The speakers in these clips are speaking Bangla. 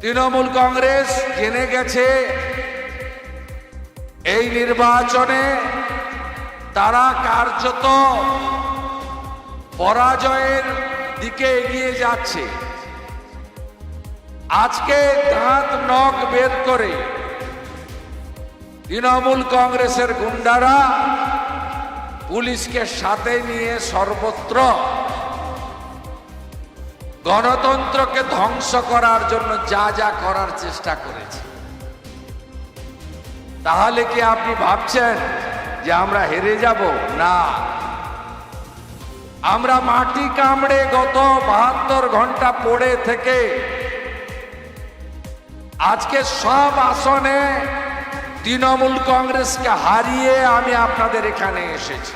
তৃণমূল কংগ্রেস জেনে গেছে এই নির্বাচনে তারা কার্যত পরাজয়ের দিকে এগিয়ে যাচ্ছে। আজকে দাঁত নখ বের করে তৃণমূল কংগ্রেসের গুন্ডারা পুলিশকে সাথে নিয়ে সর্বত্র গণতন্ত্রকে ধ্বংস করার জন্য যা যা করার চেষ্টা করেছে। তাহলে কি আপনি ভাবছেন যে আমরা হেরে যাব? না। আমরা মাটি কামড়ে গত বাহাত্তর ঘণ্টা পড়ে থেকে আজকে সব আসনে তৃণমূল কংগ্রেসকে হারিয়ে আমি আপনাদের এখানে এসেছি।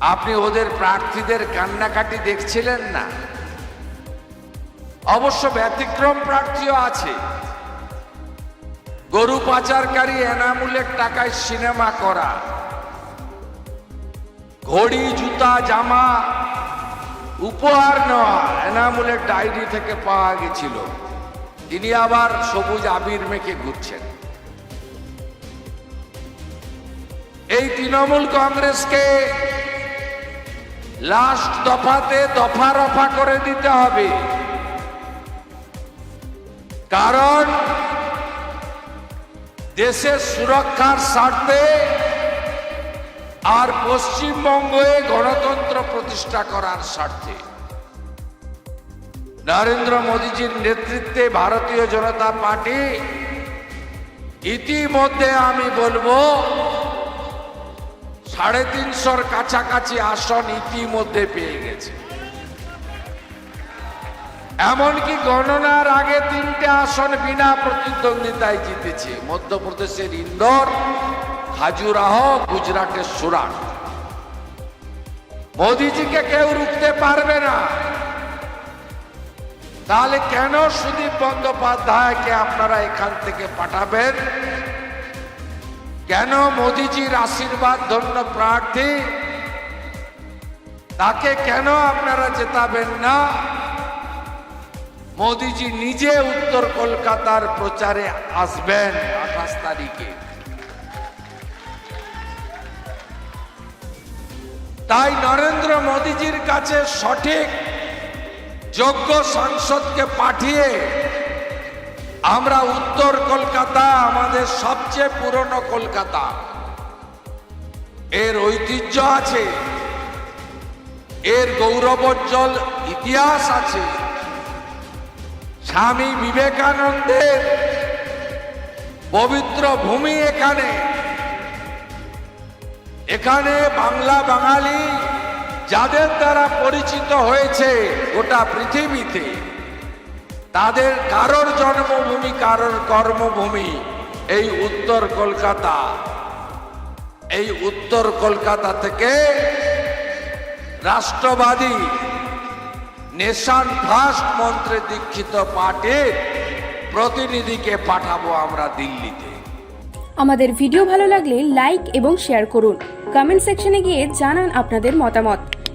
আপনি ওদের প্রার্থীদের কান্নাকাটি দেখছিলেন না? অবশ্য ব্যতিক্রম প্রার্থীও আছে। গরু পাচারকারী এনামুলের টাকায় সিনেমা করা। ঘড়ি, জুতা, জামা উপহার নেওয়া এনামুলের ডায়েরি থেকে পাওয়া গেছিল। তিনি আবার সবুজ আবির মেখে ঘুরছেন। এই তৃণমূল কংগ্রেসকে লাস্ট দফাতে দফা রফা করে দিতে হবে। কারণ দেশের সুরক্ষার স্বার্থে আর পশ্চিমবঙ্গে গণতন্ত্র প্রতিষ্ঠা করার স্বার্থে নরেন্দ্র মোদীজির নেতৃত্বে ভারতীয় জনতা পার্টি, ইতিমধ্যে আমি বলব সাড়ে তিনশোর কাছাকাছি আসন ইতিমধ্যে পেয়ে গেছে। এমনকি গণনার আগে তিনটে আসন বিনা প্রতিদ্বন্দ্বিতায় জিতেছে। মধ্যপ্রদেশের ইন্দোর, খাজুরাহ, গুজরাটের সুরাট। মোদিজিকে কেউ রুখতে পারবে না। তাহলে কেন সুদীপ বন্দ্যোপাধ্যায়কে আপনারা এখান থেকে পাঠাবেন? কেন মোদিজির আশীর্বাদ, ধন্য প্রার্থী? তাকে কেন আপনারা জেতাবেন না? মোদিজি নিজে উত্তর কলকাতার প্রচারে আসবেন আঠাশ তারিখে। তাই নরেন্দ্র মোদিজির কাছে সঠিক, যোগ্য সাংসদকে পাঠিয়ে আমরা উত্তর কলকাতা, আমাদের সবচেয়ে পুরনো কলকাতা। এর ঐতিহ্য আছে, এর গৌরবোজ্জ্বল ইতিহাস আছে। স্বামী বিবেকানন্দের পবিত্র ভূমি এখানে। এখানে বাংলা বাঙালি যাদের দ্বারা পরিচিত হয়েছে গোটা পৃথিবীতে। তাদের কারোর জন্মভূমি, কারোর কর্মভূমি, এই উত্তর কলকাতা। এই উত্তর কলকাতা থেকে রাষ্ট্রবাদী নেশান ফার্স্ট মন্ত্রে দীক্ষিত পার্টির প্রতিনিধিকে পাঠাবো আমরা দিল্লিতে। আমাদের ভিডিও ভালো লাগলে লাইক এবং শেয়ার করুন। কমেন্ট সেকশনে গিয়ে জানান আপনাদের মতামত।